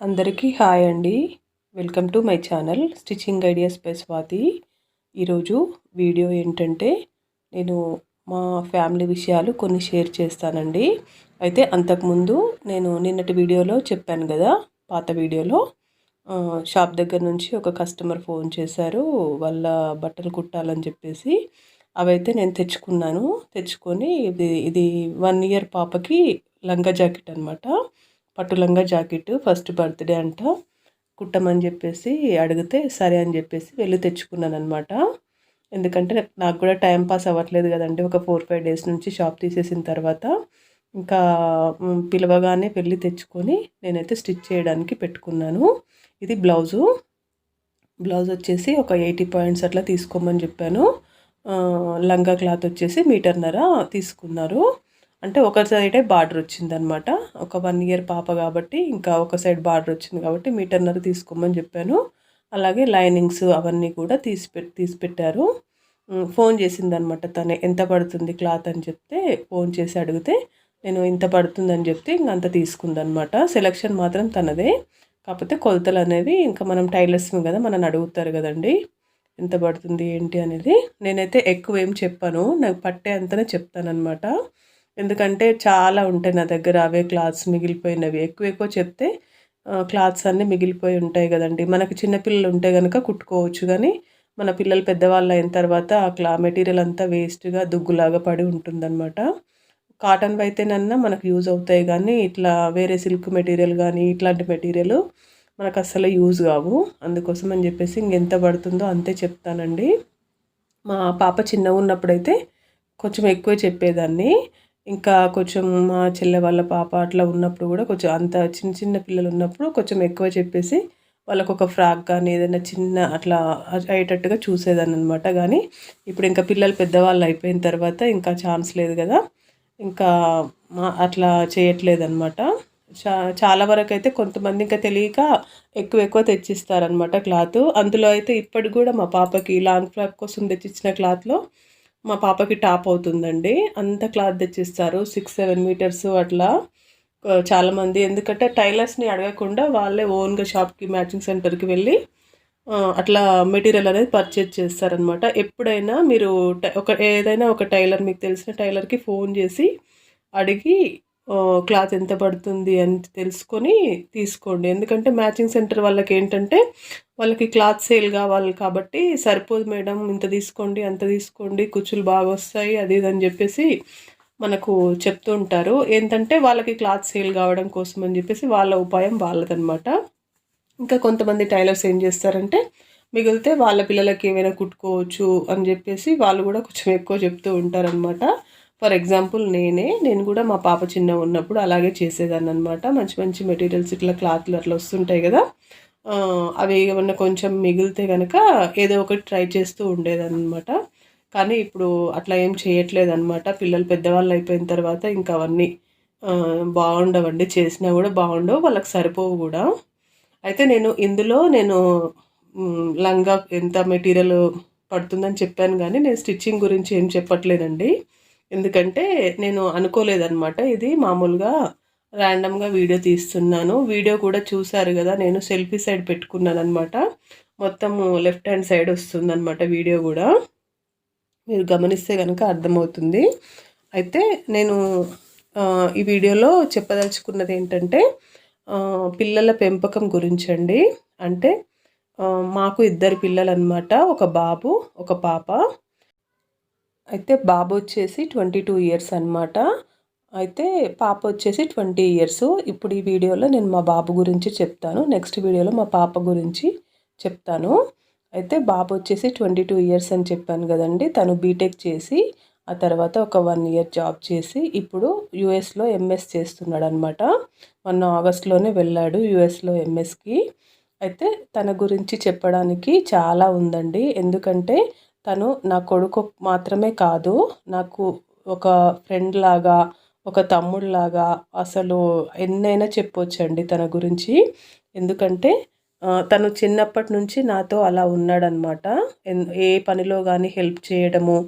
అందరికీ హాయ్ అండి. Welcome to my channel stitching ideas by Swathi. ఈరోజు వీడియో ఏంటంటే నేను మా ఫ్యామిలీ విషయాలు కొన్ని షేర్ చేస్తానండి. అయితే అంతకుముందు నేను నిన్నటి వీడియోలో చెప్పాను కదా పాత వీడియోలో షాప్ దగ్గర నుంచి ఒక కస్టమర్ ఫోన్ చేశారు వాళ్ళ బట్టలు కుట్టాలని చెప్పేసి. అవైతే నేను తెచ్చుకున్నాను. తెచ్చుకొని ఇది ఇది వన్ ఇయర్ పాపకి లంగా జాకెట్ అనమాట పట్టు లంగా జాకెట్ ఫస్ట్ బర్త్డే అంట. కుట్టమని చెప్పేసి అడిగితే సరే అని చెప్పేసి వెళ్ళి తెచ్చుకున్నాను అనమాట ఎందుకంటే నాకు కూడా టైం పాస్ అవ్వట్లేదు కదండి. ఒక ఫోర్ ఫైవ్ డేస్ నుంచి షాప్ తీసేసిన తర్వాత ఇంకా పిలవగానే వెళ్ళి తెచ్చుకొని నేనైతే స్టిచ్ చేయడానికి పెట్టుకున్నాను. ఇది బ్లౌజు. బ్లౌజ్ వచ్చేసి ఒక ఎయిటీ పాయింట్స్ అట్లా తీసుకోమని చెప్పాను. లంగా క్లాత్ వచ్చేసి మీటర్నర తీసుకున్నారు. అంటే ఒక సైడే బార్డర్ వచ్చిందనమాట. ఒక వన్ ఇయర్ పాప కాబట్టి ఇంకా ఒక సైడ్ బార్డర్ వచ్చింది కాబట్టి మీటర్నర్ తీసుకోమని చెప్పాను. అలాగే లైనింగ్స్ అవన్నీ కూడా తీసి పెట్ తీసి పెట్టారు. ఫోన్ చేసిందనమాట తనే ఎంత పడుతుంది క్లాత్ అని చెప్తే ఫోన్ చేసి అడిగితే నేను ఇంత పడుతుందని చెప్తే ఇంక అంత తీసుకుందనమాట. సెలక్షన్ మాత్రం తనదే. కాకపోతే కొలతలు అనేవి ఇంకా మనం టైలర్స్ కదా మనని అడుగుతారు కదండి. ఎంత పడుతుంది ఏంటి అనేది నేనైతే ఎక్కువ ఏం చెప్పాను. నాకు పట్టే అంతనే చెప్తానమాట ఎందుకంటే చాలా ఉంటాయి నా దగ్గర అవే క్లాత్స్ మిగిలిపోయినవి. ఎక్కువ ఎక్కువ చెప్తే క్లాత్స్ అన్నీ మిగిలిపోయి ఉంటాయి కదండి. మనకి చిన్నపిల్లలు ఉంటే కనుక కుట్టుకోవచ్చు కానీ మన పిల్లలు పెద్దవాళ్ళు అయిన తర్వాత ఆ క్లా మెటీరియల్ అంతా వేస్ట్గా దుగ్గులాగా పడి ఉంటుందన్నమాట. కాటన్ అయితేనన్నా మనకు యూజ్ అవుతాయి కానీ ఇట్లా వేరే సిల్క్ మెటీరియల్ కానీ ఇట్లాంటి మెటీరియల్ మనకు అస్సలు యూజ్ కావు. అందుకోసం అని చెప్పేసి ఇంకెంత పడుతుందో అంతే చెప్తానండి. మా పాప చిన్నగా ఉన్నప్పుడైతే కొంచెం ఎక్కువ చెప్పేదాన్ని. ఇంకా కొంచెం మా చెల్లె వాళ్ళ పాప అట్లా ఉన్నప్పుడు కూడా కొంచెం అంత చిన్న చిన్న పిల్లలు ఉన్నప్పుడు కొంచెం ఎక్కువ చెప్పేసి వాళ్ళకు ఒక ఫ్రాక్ కానీ ఏదైనా చిన్న అట్లా అయ్యేటట్టుగా చూసేదాన్ని అనమాట కానీ ఇప్పుడు ఇంకా పిల్లలు పెద్దవాళ్ళు అయిపోయిన తర్వాత ఇంకా ఛాన్స్ లేదు కదా. ఇంకా మా- అట్లా చేయట్లేదు అనమాట చా చాలా వరకు అయితే కొంతమంది ఇంకా తెలియక ఎక్కువ ఎక్కువ తెచ్చిస్తారనమాట క్లాత్. అందులో అయితే ఇప్పటికి కూడా మా పాపకి లాంగ్ ఫ్రాక్ కోసం తెచ్చిచ్చిన క్లాత్లో మా పాపకి టాప్ అవుతుందండి. అంత క్లాత్ తెచ్చిస్తారు. సిక్స్ సెవెన్ మీటర్స్ అట్లా. చాలామంది ఎందుకంటే టైలర్స్ని అడగకుండా వాళ్ళే ఓన్గా షాప్కి మ్యాచింగ్ సెంటర్కి వెళ్ళి అట్లా మెటీరియల్ అనేది పర్చేజ్ చేస్తారనమాట ఎప్పుడైనా మీరు ఒక ఏదైనా ఒక టైలర్ మీకు తెలిసిన టైలర్కి ఫోన్ చేసి అడిగి క్లాత్ ఎంత పడుతుంది అని తెలుసుకొని తీసుకోండి. ఎందుకంటే మ్యాచింగ్ సెంటర్ వాళ్ళకి ఏంటంటే వాళ్ళకి క్లాత్ సేల్ కావాలి కాబట్టి సరిపోదు మేడం ఇంత తీసుకోండి అంత తీసుకోండి కుచ్చులు బాగా వస్తాయి అది ఇది అని చెప్పేసి మనకు చెప్తూ ఉంటారు. ఏంటంటే వాళ్ళకి క్లాత్ సేల్ కావడం కోసం అని చెప్పేసి వాళ్ళ ఉపాయం వాళ్ళదనమాట ఇంకా కొంతమంది టైలర్స్ ఏం చేస్తారంటే మిగిలితే వాళ్ళ పిల్లలకి ఏమైనా కుట్టుకోవచ్చు అని చెప్పేసి వాళ్ళు కూడా కొంచెం ఎక్కువ చెప్తూ ఉంటారనమాట ఫర్ ఎగ్జాంపుల్ నేనే నేను కూడా మా పాప చిన్న ఉన్నప్పుడు అలాగే చేసేదాన్ని అనమాట మంచి మంచి మెటీరియల్స్ ఇట్లా క్లాత్లు అట్లా వస్తుంటాయి కదా. అవి ఏమన్నా కొంచెం మిగిలితే కనుక ఏదో ఒకటి ట్రై చేస్తూ ఉండేదన్నమాట. కానీ ఇప్పుడు అట్లా ఏం చేయట్లేదు అనమాట పిల్లలు పెద్దవాళ్ళు అయిపోయిన తర్వాత ఇంకా అవన్నీ బాగుండవండి. చేసినా కూడా బాగుండవు వాళ్ళకి సరిపోవు కూడా. అయితే నేను ఇందులో నేను లంగా ఎంత మెటీరియల్ పడుతుందని చెప్పాను కానీ నేను స్టిచ్చింగ్ గురించి ఏం చెప్పట్లేదండి. ఎందుకంటే నేను అనుకోలేదన్నమాట. ఇది మామూలుగా ర్యాండమ్గా వీడియో తీస్తున్నాను. వీడియో కూడా చూశారు కదా నేను సెల్ఫీ సైడ్ పెట్టుకున్నాను అనమాట మొత్తం లెఫ్ట్ హ్యాండ్ సైడ్ వస్తుందన్నమాట వీడియో కూడా. మీరు గమనిస్తే కనుక అర్థమవుతుంది. అయితే నేను ఈ వీడియోలో చెప్పదలుచుకున్నది ఏంటంటే పిల్లల పెంపకం గురించి అండి అంటే మాకు ఇద్దరు పిల్లలు అనమాట ఒక బాబు ఒక పాప. అయితే బాబు వచ్చేసి ట్వంటీ టూ ఇయర్స్ అనమాట అయితే పాప వచ్చేసి ట్వంటీ ఇయర్స్. ఇప్పుడు ఈ వీడియోలో నేను మా బాబు గురించి చెప్తాను. నెక్స్ట్ వీడియోలో మా పాప గురించి చెప్తాను. అయితే బాబు వచ్చేసి ట్వంటీ టూ ఇయర్స్ అని చెప్పాను కదండి. తను బీటెక్ చేసి ఆ తర్వాత ఒక వన్ ఇయర్ జాబ్ చేసి ఇప్పుడు యుఎస్లో ఎంఎస్ చేస్తున్నాడు అనమాట మొన్న ఆగస్ట్లోనే వెళ్ళాడు యుఎస్లో ఎంఎస్కి. అయితే తన గురించి చెప్పడానికి చాలా ఉందండి. ఎందుకంటే తను నా కొడుకు మాత్రమే కాదు నాకు ఒక ఫ్రెండ్ లాగా ఒక తమ్ముడిలాగా అసలు ఎన్నైనా చెప్పొచ్చండి తన గురించి. ఎందుకంటే తను చిన్నప్పటి నుంచి నాతో అలా ఉన్నాడనమాట ఎన్- ఏ పనిలో కానీ హెల్ప్ చేయడము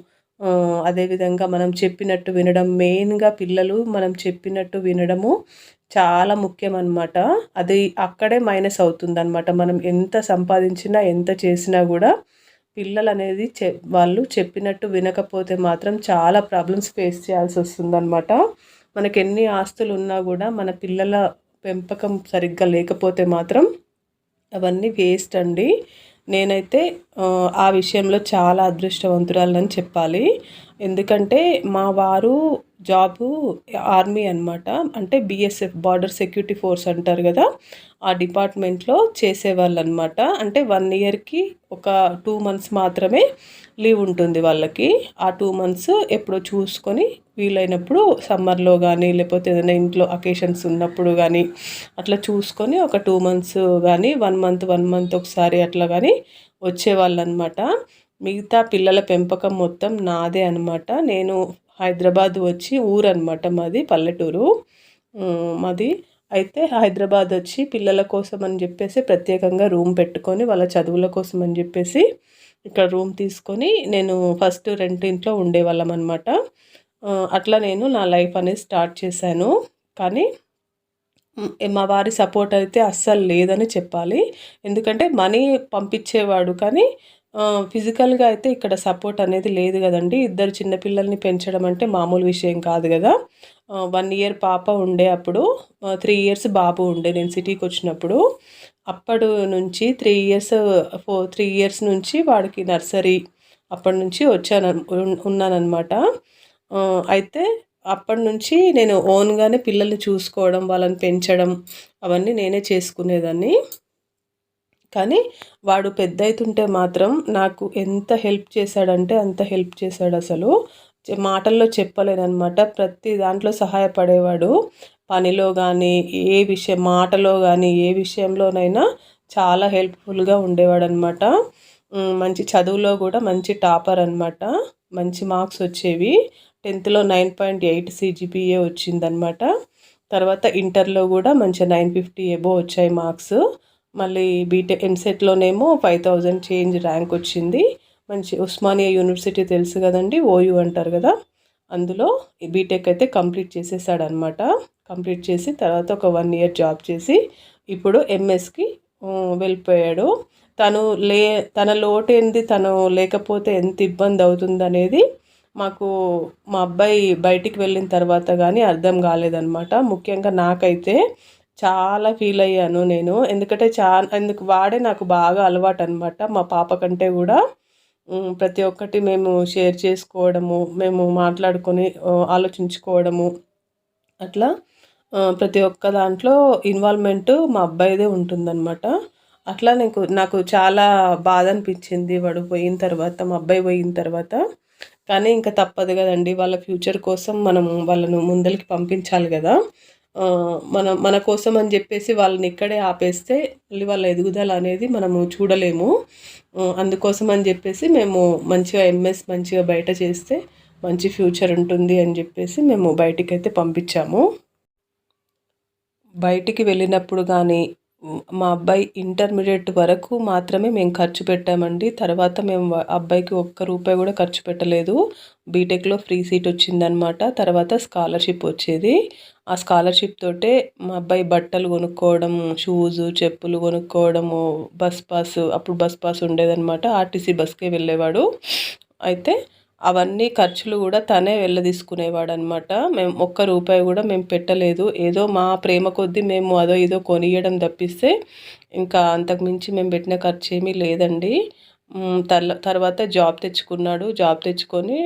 అదేవిధంగా మనం చెప్పినట్టు వినడం మెయిన్గా పిల్లలు మనం చెప్పినట్టు వినడము చాలా ముఖ్యం అనమాట అది అక్కడే మైనస్ అవుతుంది అనమాట మనం ఎంత సంపాదించినా ఎంత చేసినా కూడా పిల్లలు అనేది చె వాళ్ళు చెప్పినట్టు వినకపోతే మాత్రం చాలా ప్రాబ్లమ్స్ ఫేస్ చేయాల్సి వస్తుందన్నమాట. మనకి ఎన్ని ఆస్తులు ఉన్నా కూడా మన పిల్లల పెంపకం సరిగ్గా లేకపోతే మాత్రం అవన్నీ వేస్ట్ అండి. నేనైతే ఆ విషయంలో చాలా అదృష్టవంతురాలని చెప్పాలి. ఎందుకంటే మా వారు జాబు ఆర్మీ అనమాట అంటే బిఎస్ఎఫ్ బార్డర్ సెక్యూరిటీ ఫోర్స్ అంటారు కదా ఆ డిపార్ట్మెంట్లో చేసేవాళ్ళు అనమాట అంటే వన్ ఇయర్కి ఒక టూ మంత్స్ మాత్రమే లీవ్ ఉంటుంది వాళ్ళకి. ఆ టూ మంత్స్ ఎప్పుడో చూసుకొని వీలైనప్పుడు సమ్మర్లో కానీ లేకపోతే ఏదైనా ఇంట్లో అకేషన్స్ ఉన్నప్పుడు కానీ అట్లా చూసుకొని ఒక టూ మంత్స్ కానీ వన్ మంత్ వన్ మంత్ ఒకసారి అట్లా కానీ వచ్చేవాళ్ళు అనమాట మిగతా పిల్లల పెంపకం మొత్తం నాదే అనమాట నేను హైదరాబాద్ వచ్చి ఊరు అనమాట మాది పల్లెటూరు. మాది. అయితే హైదరాబాద్ వచ్చి పిల్లల కోసం అని చెప్పేసి ప్రత్యేకంగా రూమ్ పెట్టుకొని వాళ్ళ చదువుల కోసం అని చెప్పేసి ఇక్కడ రూమ్ తీసుకొని నేను ఫస్ట్ రెంట్ ఇంట్లో ఉండేవాళ్ళం అనమాట అట్లా నేను నా లైఫ్ అనేది స్టార్ట్ చేశాను. కానీ మా వారి సపోర్ట్ అయితే అస్సలు లేదని చెప్పాలి. ఎందుకంటే మనీ పంపించేవాడు కానీ ఫిజికల్గా అయితే ఇక్కడ సపోర్ట్ అనేది లేదు కదండి. ఇద్దరు చిన్నపిల్లల్ని పెంచడం అంటే మామూలు విషయం కాదు కదా. వన్ ఇయర్ పాప ఉండే అప్పుడు త్రీ ఇయర్స్ బాబు ఉండే నేను సిటీకి వచ్చినప్పుడు. అప్పటి నుంచి three years four three years నుంచి వాడికి నర్సరీ అప్పటి నుంచి వచ్చాను ఉన్నానన్నమాట. అయితే అప్పటి నుంచి నేను ఓన్గానే పిల్లల్ని చూసుకోవడం వాళ్ళని పెంచడం అవన్నీ నేనే చేసుకునేదాన్ని. కానీ వాడు పెద్ద అవుతుంటే మాత్రం నాకు ఎంత హెల్ప్ చేశాడంటే అంత హెల్ప్ చేశాడు అసలు మాటల్లో చెప్పలేనమాట ప్రతి దాంట్లో సహాయపడేవాడు. పనిలో కానీ ఏ విషయం మాటలో కానీ ఏ విషయంలోనైనా చాలా హెల్ప్ఫుల్గా ఉండేవాడు అనమాట మంచి చదువులో కూడా మంచి టాపర్ అనమాట మంచి మార్క్స్ వచ్చేవి. టెన్త్లో నైన్ పాయింట్ ఎయిట్ సిజిపిఏ వచ్చిందనమాట తర్వాత ఇంటర్లో కూడా మంచి నైన్ ఫిఫ్టీ ఎబో వచ్చాయి మార్క్స్. మళ్ళీ బీటెక్ ఎంసెట్లోనేమో ఫైవ్ థౌజండ్ చేంజ్ ర్యాంక్ వచ్చింది. మంచి ఉస్మానియా యూనివర్సిటీ తెలుసు కదండి ఓయూ అంటారు కదా. అందులో బీటెక్ అయితే కంప్లీట్ చేసేసాడనమాట కంప్లీట్ చేసి తర్వాత ఒక వన్ ఇయర్ జాబ్ చేసి ఇప్పుడు ఎంఎస్కి వెళ్ళిపోయాడు. తను లే తన లోటు ఏంది తను లేకపోతే ఎంత ఇబ్బంది అవుతుంది అనేది మాకు మా అబ్బాయి బయటికి వెళ్ళిన తర్వాత కానీ అర్థం కాలేదనమాట ముఖ్యంగా నాకైతే చాలా ఫీల్ అయ్యాను నేను. ఎందుకంటే చా ఎందుకు వాడే నాకు బాగా అలవాటు అనమాట మా పాప కంటే కూడా ప్రతి ఒక్కటి మేము షేర్ చేసుకోవడము మేము మాట్లాడుకొని ఆలోచించుకోవడము అట్లా ప్రతి ఒక్క దాంట్లో ఇన్వాల్వ్మెంట్ మా అబ్బాయిదే ఉంటుందన్నమాట. అట్లా నాకు నాకు చాలా బాధ అనిపించింది వాడు పోయిన తర్వాత మా అబ్బాయి పోయిన తర్వాత. కానీ ఇంకా తప్పదు కదండి వాళ్ళ ఫ్యూచర్ కోసం మనం వాళ్ళను ముందరికి పంపించాలి కదా. మన మన కోసం అని చెప్పేసి వాళ్ళని ఇక్కడే ఆపేస్తే మళ్ళీ వాళ్ళ ఎదుగుదల అనేది మనము చూడలేము. అందుకోసం అని చెప్పేసి మేము మంచిగా ఎంఎస్ మంచిగా బయట చేస్తే మంచి ఫ్యూచర్ ఉంటుంది అని చెప్పేసి మేము బయటికి అయితే పంపించాము. బయటికి వెళ్ళినప్పుడు కానీ మా అబ్బాయి ఇంటర్మీడియట్ వరకు మాత్రమే మేము ఖర్చు పెట్టామండి. తర్వాత మేము అబ్బాయికి ఒక్క రూపాయి కూడా ఖర్చు పెట్టలేదు. బీటెక్లో ఫ్రీ సీట్ వచ్చిందనమాట తర్వాత స్కాలర్షిప్ వచ్చేది. ఆ స్కాలర్షిప్ తోటే మా అబ్బాయి బట్టలు కొనుక్కోవడం షూస్ చెప్పులు కొనుక్కోవడము బస్ పాస్ అప్పుడు బస్ పాస్ ఉండేదన్నమాట. ఆర్టీసీ బస్కే వెళ్ళేవాడు. అయితే అవన్నీ ఖర్చులు కూడా తనే వెళ్ళదీసుకునేవాడు అనమాట మేము ఒక్క రూపాయి కూడా మేము పెట్టలేదు. ఏదో మా ప్రేమ కొద్దీ మేము అదో ఏదో కొనియడం తప్పిస్తే ఇంకా అంతకుమించి మేము పెట్టిన ఖర్చు ఏమీ లేదండి తర్వాత జాబ్ తెచ్చుకున్నాడు. జాబ్ తెచ్చుకొని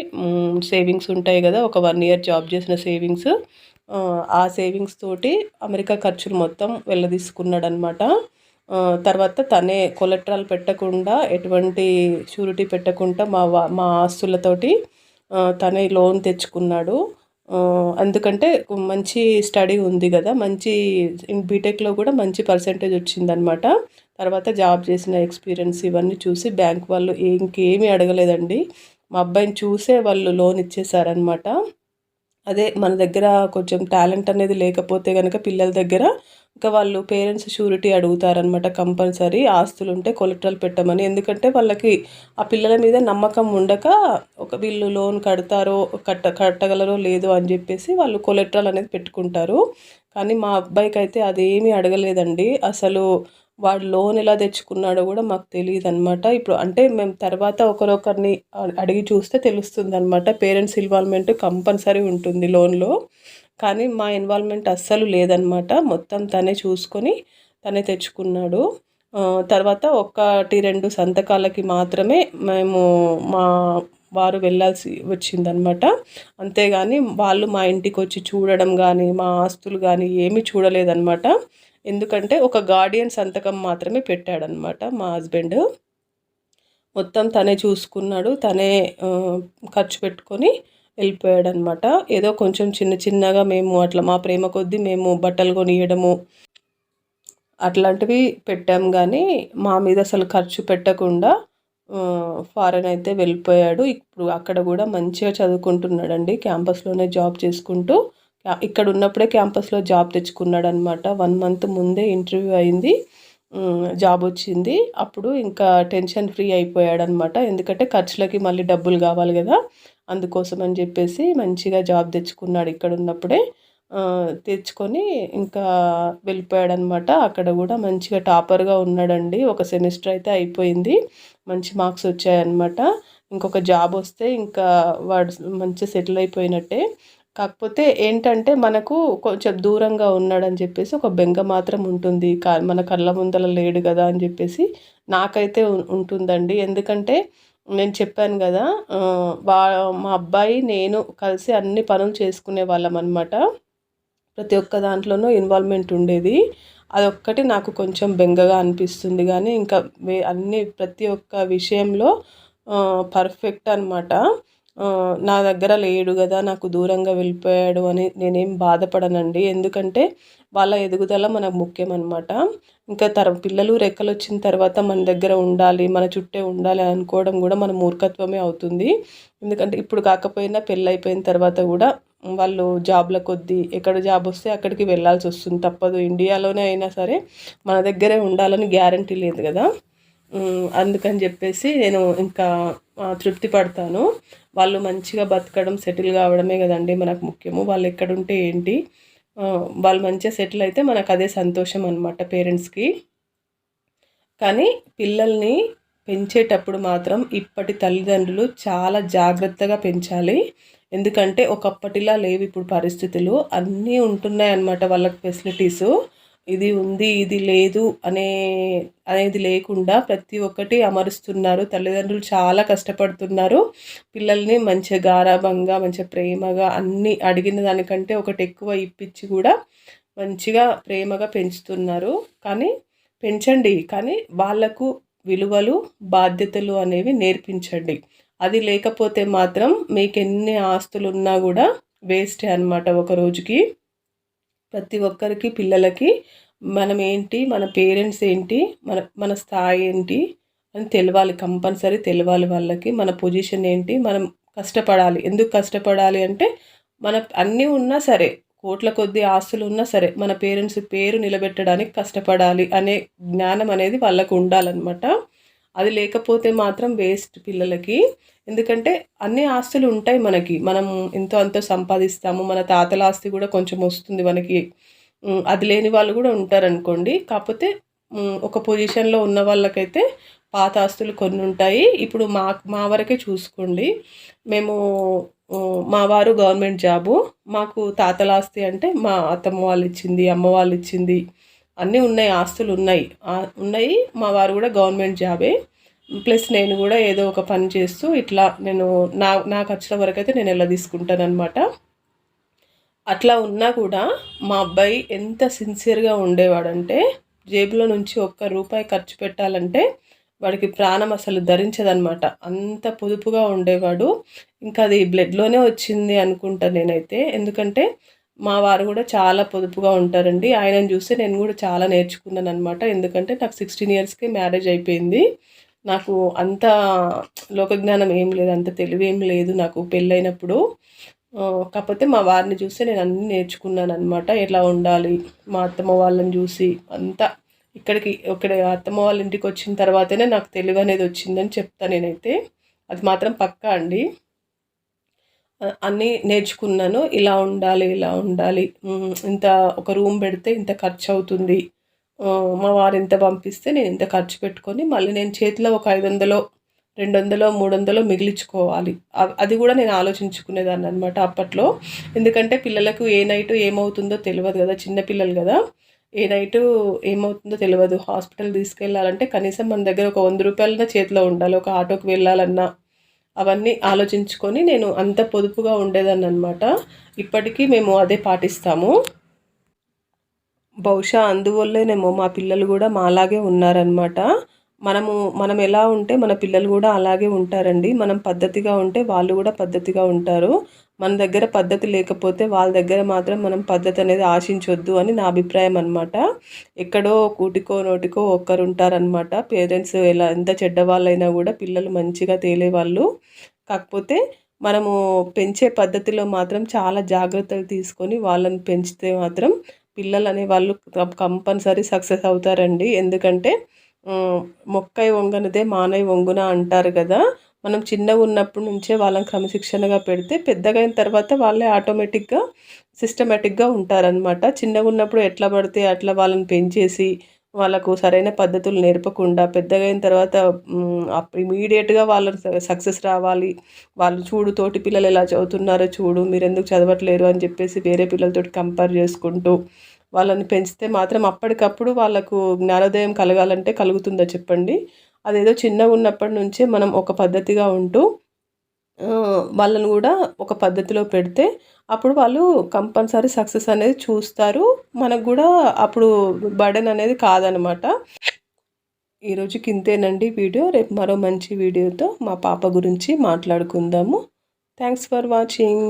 సేవింగ్స్ ఉంటాయి కదా ఒక వన్ ఇయర్ జాబ్ చేసిన సేవింగ్స్. ఆ సేవింగ్స్ తోటి అమెరికా ఖర్చులు మొత్తం వెళ్ళదీసుకున్నాడు అనమాట తర్వాత తనే కొలెట్రాల్ పెట్టకుండా ఎటువంటి షూరిటీ పెట్టకుండా మా మా ఆస్తులతోటి తనే లోన్ తెచ్చుకున్నాడు. ఎందుకంటే మంచి స్టడీ ఉంది కదా మంచి బీటెక్లో కూడా మంచి పర్సంటేజ్ వచ్చిందనమాట తర్వాత జాబ్ చేసిన ఎక్స్పీరియన్స్ ఇవన్నీ చూసి బ్యాంక్ వాళ్ళు ఇంకేమీ అడగలేదండి. మా అబ్బాయిని చూసే వాళ్ళు లోన్ ఇచ్చేసారనమాట అదే మన దగ్గర కొంచెం టాలెంట్ అనేది లేకపోతే కనుక పిల్లల దగ్గర ఇంకా వాళ్ళు పేరెంట్స్ షూరిటీ అడుగుతారనమాట కంపల్సరీ. ఆస్తులు ఉంటే కొలెక్టరల్ పెట్టమని. ఎందుకంటే వాళ్ళకి ఆ పిల్లల మీద నమ్మకం ఉండక ఒక వీళ్ళు లోన్ కడతారో కట్ట కట్టగలరో లేదో అని చెప్పేసి వాళ్ళు కొలెక్టరల్ అనేది పెట్టుకుంటారు. కానీ మా అబ్బాయికి అయితే అదేమీ అడగలేదండి. అసలు వాడు లోన్ ఎలా తెచ్చుకున్నాడో కూడా మాకు తెలియదు అనమాట ఇప్పుడు అంటే మేము తర్వాత ఒకరొకరిని అడిగి చూస్తే తెలుస్తుంది అనమాట పేరెంట్స్ ఇన్వాల్వ్మెంట్ కంపల్సరీ ఉంటుంది లోన్లో. కానీ మా ఇన్వాల్వ్మెంట్ అస్సలు లేదనమాట మొత్తం తనే చూసుకొని తనే తెచ్చుకున్నాడు. తర్వాత ఒకటి రెండు సంతకాలకి మాత్రమే మేము మా వారు వెళ్ళాల్సి వచ్చిందనమాట అంతేగాని వాళ్ళు మా ఇంటికి వచ్చి చూడడం కానీ మా ఆస్తులు కానీ ఏమీ చూడలేదన్నమాట. ఎందుకంటే ఒక గార్డియన్ సంతకం మాత్రమే పెట్టాడనమాట మా హస్బెండ్ మొత్తం తనే చూసుకున్నాడు తనే ఖర్చు పెట్టుకొని వెళ్ళిపోయాడు అనమాట ఏదో కొంచెం చిన్న చిన్నగా మేము అట్లా మా ప్రేమ కొద్దీ మేము బట్టలు కొనియడము అట్లాంటివి పెట్టాం కానీ మా మీద అసలు ఖర్చు పెట్టకుండా ఫారెన్ అయితే వెళ్ళిపోయాడు. ఇప్పుడు అక్కడ కూడా మంచిగా చదువుకుంటున్నాడండి క్యాంపస్లోనే జాబ్ చేసుకుంటూ ఇక్కడ ఉన్నప్పుడే క్యాంపస్లో జాబ్ తెచ్చుకున్నాడు అనమాట వన్ మంత్ ముందే ఇంటర్వ్యూ అయింది. జాబ్ వచ్చింది. అప్పుడు ఇంకా టెన్షన్ ఫ్రీ అయిపోయాడనమాట ఎందుకంటే ఖర్చులకి మళ్ళీ డబ్బులు కావాలి కదా. అందుకోసం అని చెప్పేసి మంచిగా జాబ్ తెచ్చుకున్నాడు ఇక్కడ ఉన్నప్పుడే తెచ్చుకొని ఇంకా వెళ్ళిపోయాడనమాట అక్కడ కూడా మంచిగా టాపర్గా ఉన్నాడండి. ఒక సెమిస్టర్ అయితే అయిపోయింది. మంచి మార్క్స్ వచ్చాయన్నమాట. ఇంకొక జాబ్ వస్తే ఇంకా వాడు మంచిగా సెటిల్ అయిపోయినట్టే. కాకపోతే ఏంటంటే మనకు కొంచెం దూరంగా ఉన్నాడని చెప్పేసి ఒక బెంగ మాత్రం ఉంటుంది. కా మన కళ్ళ ముందల లేడు కదా అని చెప్పేసి నాకైతే ఉంటుందండి. ఎందుకంటే నేను చెప్పాను కదా వా మా అబ్బాయి నేను కలిసి అన్ని పనులు చేసుకునే వాళ్ళం అనమాట ప్రతి ఒక్క దాంట్లోనూ ఇన్వాల్వ్మెంట్ ఉండేది. అదొక్కటి నాకు కొంచెం బెంగగా అనిపిస్తుంది. కానీ ఇంకా అన్ని ప్రతి ఒక్క విషయంలో పర్ఫెక్ట్ అనమాట నా దగ్గర లేడు కదా నాకు దూరంగా వెళ్ళిపోయాడు అని నేనేం బాధపడనండి. ఎందుకంటే వాళ్ళ ఎదుగుదల మనకు ముఖ్యం అనమాట ఇంకా తర పిల్లలు రెక్కలు వచ్చిన తర్వాత మన దగ్గర ఉండాలి మన చుట్టే ఉండాలి అనుకోవడం కూడా మన మూర్ఖత్వమే అవుతుంది. ఎందుకంటే ఇప్పుడు కాకపోయినా పెళ్ళి అయిపోయిన తర్వాత కూడా వాళ్ళు జాబ్ల కొద్దీ ఎక్కడ జాబ్ వస్తే అక్కడికి వెళ్ళాల్సి వస్తుంది. తప్పదు. ఇండియాలోనే అయినా సరే మన దగ్గరే ఉండాలని గ్యారంటీ లేదు కదా. అందుకని చెప్పేసి నేను ఇంకా తృప్తి పడతాను. వాళ్ళు మంచిగా బతకడం సెటిల్ కావడమే కదండి మనకు ముఖ్యము. వాళ్ళు ఎక్కడుంటే ఏంటి? వాళ్ళు మంచిగా సెటిల్ అయితే మనకు అదే సంతోషం అనమాట పేరెంట్స్కి. కానీ పిల్లల్ని పెంచేటప్పుడు మాత్రం ఇప్పటి తల్లిదండ్రులు చాలా జాగ్రత్తగా పెంచాలి. ఎందుకంటే ఒకప్పటిలా లేవు ఇప్పుడు పరిస్థితులు. అన్నీ ఉంటున్నాయి అన్నమాట వాళ్ళకి ఫెసిలిటీసు. ఇది ఉంది ఇది లేదు అనే అనేది లేకుండా ప్రతి ఒక్కటి అమరుస్తున్నారు. తల్లిదండ్రులు చాలా కష్టపడుతున్నారు. పిల్లల్ని మంచిగా గారాభంగా మంచిగా ప్రేమగా అన్నీ అడిగిన దానికంటే ఒకటి ఎక్కువ ఇప్పించి కూడా మంచిగా ప్రేమగా పెంచుతున్నారు. కానీ పెంచండి. కానీ వాళ్ళకు విలువలు బాధ్యతలు అనేవి నేర్పించండి. అది లేకపోతే మాత్రం మీకు ఎన్ని ఆస్తులు ఉన్నా కూడా వేస్టే అనమాట ఒక రోజుకి. ప్రతి ఒక్కరికి పిల్లలకి మనం ఏంటి మన పేరెంట్స్ ఏంటి మన మన స్థాయి ఏంటి అని తెలవాలి కంపల్సరీ తెలవాలి వాళ్ళకి. మన పొజిషన్ ఏంటి మనం కష్టపడాలి. ఎందుకు కష్టపడాలి అంటే మన అన్నీ ఉన్నా సరే కోట్ల కొద్ది ఆస్తులు ఉన్నా సరే మన పేరెంట్స్ పేరు నిలబెట్టడానికి కష్టపడాలి అనే జ్ఞానం అనేది వాళ్ళకు ఉండాలన్నమాట. అది లేకపోతే మాత్రం వేస్ట్ పిల్లలకి. ఎందుకంటే అన్ని ఆస్తులు ఉంటాయి మనకి. మనం ఎంతో అంతో సంపాదిస్తాము. మన తాతల ఆస్తి కూడా కొంచెం వస్తుంది మనకి. అది లేని వాళ్ళు కూడా ఉంటారనుకోండి. కాకపోతే ఒక పొజిషన్లో ఉన్న వాళ్ళకైతే పాత ఆస్తులు కొన్ని ఉంటాయి. ఇప్పుడు మా మా వరకే చూసుకోండి. మేము మా వారు గవర్నమెంట్ జాబు. మాకు తాతల ఆస్తి అంటే మా అత్తమ్మ వాళ్ళు ఇచ్చింది అమ్మ వాళ్ళు ఇచ్చింది. అన్నీ ఉన్నాయి ఆస్తులు ఉన్నాయి. ఉన్నాయి. మా వారు కూడా గవర్నమెంట్ జాబే. ప్లస్ నేను కూడా ఏదో ఒక పని చేస్తూ ఇట్లా నేను నా నా ఖర్చుల వరకు అయితే నేను ఎలా తీసుకుంటాను అనమాట అట్లా ఉన్నా కూడా మా అబ్బాయి ఎంత సిన్సియర్గా ఉండేవాడంటే జేబులో నుంచి ఒక్క రూపాయి ఖర్చు పెట్టాలంటే వాడికి ప్రాణం అసలు ధరించదనమాట అంత పొదుపుగా ఉండేవాడు. ఇంకా అది బ్లడ్లోనే వచ్చింది అనుకుంటా నేనైతే. ఎందుకంటే మా వారు కూడా చాలా పొదుపుగా ఉంటారండి. ఆయనను చూస్తే నేను కూడా చాలా నేర్చుకున్నాను అనమాట ఎందుకంటే నాకు సిక్స్టీన్ ఇయర్స్కి మ్యారేజ్ అయిపోయింది. నాకు అంత లోకజ్ఞానం ఏం లేదు అంత తెలివి ఏం లేదు నాకు పెళ్ళైనప్పుడు. కాకపోతే మా వారిని చూస్తే నేను అన్నీ నేర్చుకున్నాను అనమాట ఎలా ఉండాలి? మా అత్తమ్మ వాళ్ళని చూసి అంతా ఇక్కడికి ఇక్కడ అత్తమ్మ వాళ్ళ ఇంటికి వచ్చిన తర్వాతనే నాకు తెలివి అనేది వచ్చిందని చెప్తా నేనైతే. అది మాత్రం పక్కా అండి. అన్నీ నేర్చుకున్నాను. ఇలా ఉండాలి ఇలా ఉండాలి. ఇంత ఒక రూమ్ పెడితే ఇంత ఖర్చు అవుతుంది మా వారు ఇంత పంపిస్తే నేను ఇంత ఖర్చు పెట్టుకొని మళ్ళీ నేను చేతిలో ఒక ఐదు వందలో రెండు వందలో మూడు వందలో మిగిలించుకోవాలి అది కూడా నేను ఆలోచించుకునేదాన్ని అనమాట అప్పట్లో. ఎందుకంటే పిల్లలకు ఏ నైట్ ఏమవుతుందో తెలియదు కదా చిన్నపిల్లలు కదా. ఏ నైట్ ఏమవుతుందో తెలియదు. హాస్పిటల్ తీసుకెళ్ళాలంటే కనీసం మన దగ్గర ఒక వంద రూపాయలన్నా చేతిలో ఉండాలి. ఒక ఆటోకి వెళ్ళాలన్నా అవన్నీ ఆలోచించుకొని నేను అంత పొదుపుగా ఉండేదాన్ని అనమాట ఇప్పటికీ మేము అదే పాటిస్తాము. బహుశా అందువల్లేనేమో మా పిల్లలు కూడా మాలాగే ఉన్నారనమాట. మనము మనం ఎలా ఉంటే మన పిల్లలు కూడా అలాగే ఉంటారండి. మనం పద్ధతిగా ఉంటే వాళ్ళు కూడా పద్ధతిగా ఉంటారు. మన దగ్గర పద్ధతి లేకపోతే వాళ్ళ దగ్గర మాత్రం మనం పద్ధతి అనేది ఆశించొద్దు అని నా అభిప్రాయం అనమాట ఎక్కడో కూటికో నోటికో ఒక్కరు ఉంటారనమాట పేరెంట్స్ ఎలా ఎంత చెడ్డవాళ్ళైనా కూడా పిల్లలు మంచిగా తేలేవాళ్ళు. కాకపోతే మనము పెంచే పద్ధతిలో మాత్రం చాలా జాగ్రత్తలు తీసుకొని వాళ్ళని పెంచితే మాత్రం పిల్లలు అనే వాళ్ళు కంపల్సరీ సక్సెస్ అవుతారండి. ఎందుకంటే మొక్కై వంగనిదే మానై వంగున అంటారు కదా. మనం చిన్నగా ఉన్నప్పటి నుంచే వాళ్ళని క్రమశిక్షణగా పెడితే పెద్దగా అయిన తర్వాత వాళ్ళే ఆటోమేటిక్గా సిస్టమేటిక్గా ఉంటారనమాట చిన్నగా ఉన్నప్పుడు ఎట్లా పడితే అట్లా వాళ్ళని పెంచేసి వాళ్ళకు సరైన పద్ధతులు నేర్పకుండా పెద్దగా అయిన తర్వాత ఇమీడియట్గా వాళ్ళని సక్సెస్ రావాలి. వాళ్ళు చూడు తోటి పిల్లలు ఎలా చదువుతున్నారో చూడు మీరు ఎందుకు చదవట్లేరు అని చెప్పేసి వేరే పిల్లలతో కంపేర్ చేసుకుంటూ వాళ్ళని పెంచితే మాత్రం అప్పటికప్పుడు వాళ్ళకు జ్ఞానోదయం కలగాలంటే కలుగుతుందా చెప్పండి? అదేదో చిన్నగా ఉన్నప్పటి నుంచే మనం ఒక పద్ధతిగా ఉంటూ వాళ్ళను వాళ్ళని కూడా ఒక పద్ధతిలో పెడితే అప్పుడు వాళ్ళు కంపల్సరీ సక్సెస్ అనేది చూస్తారు. మనకు కూడా అప్పుడు బర్డెన్ అనేది కాదనమాట. ఈరోజుకి ఇంతేనండి వీడియో. రేపు మరో మంచి వీడియోతో మా పాప గురించి మాట్లాడుకుందాము. Thanks for watching.